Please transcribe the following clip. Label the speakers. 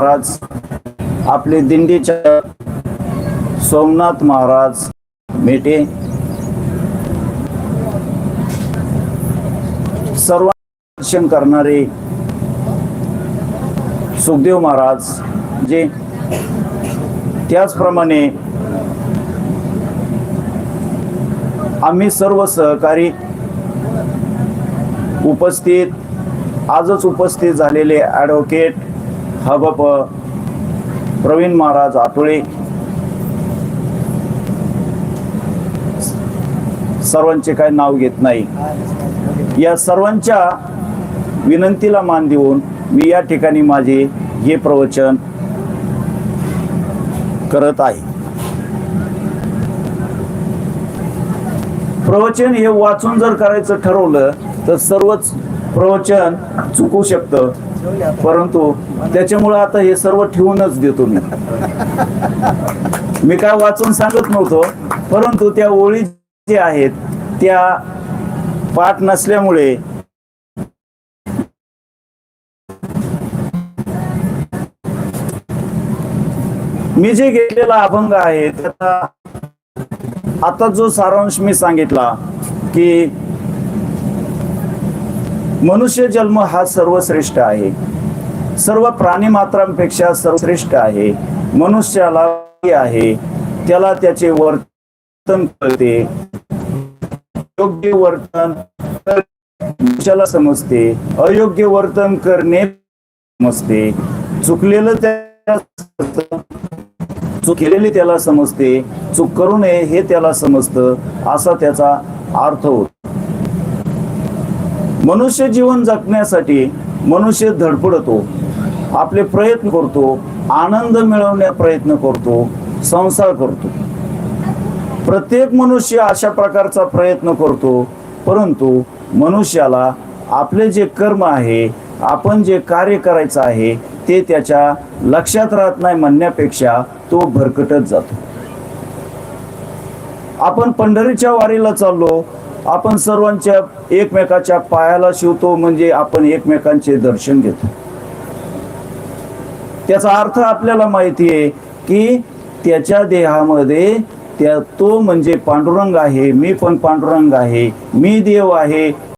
Speaker 1: महाराज आपले दिंडीच्या सोमनाथ महाराज मेटे सर्व दर्शन करणारे सुखदेव महाराज जे त्याचप्रमाणे आम्ही सर्व सहकारी उपस्थित आजच उपस्थित झालेले ॲडव्होकेट हगप प्रवीण महाराज आठोळे. सर्वांचे काय नाव घेत नाही. या सर्वांच्या विनंतीला मान देऊन मी या ठिकाणी माझे हे प्रवचन करत आहे. प्रवचन हे वाचून जर करायचं ठरवलं तर सर्वच प्रवचन चुकू शकतं. परंतु त्याच्यामुळे आता हे सर्व ठेवूनच देतो मी. मी काय वाचून सांगत नव्हतो परंतु त्या ओळी जे आहेत त्या पाठ नसल्यामुळे मी जे घेतलेला अभंग आहे त्याचा आता जो सारांश मी सांगितला की मनुष्य जन्म हा सर्वश्रेष्ठ आहे. सर्व प्राणी मात्रांपेक्षा सर्वश्रेष्ठ आहे. मनुष्याला आहे. त्याला त्याचे वर्तन कळते. योग्य वर्तन मनुष्याला समजते. अयोग्य वर्तन करणे समजते. चुकलेलं त्या चूक केलेली त्याला समजते. चूक करू नये हे त्याला समजतं. असा त्याचा अर्थ होतो. मनुष्य जीवन जगण्यासाठी मनुष्य धडपडतो आपले प्रयत्न करतो आनंद मिळवण्या प्रयत्न करतो संसार करतो. प्रत्येक मनुष्य अशा प्रकारचा प्रयत्न करतो परंतु मनुष्याला आपले जे कर्म आहे आपण जे कार्य करायचं आहे ते त्याच्या लक्षात राहत नाही म्हणण्यापेक्षा तो भरकटत जातो. आपण पंढरीच्या वारीला चाललो आपण सर्वांच्या एकमेकाच्या पायाला शिवतो म्हणजे आपण एकमेकांचे दर्शन घेतो. त्याचा अर्थ आपल्याला माहिती आहे की त्याच्या देहामध्ये त्या तो म्हणजे पांडुरंग आहे मी पण पांडुरंग आहे मी देव आहे.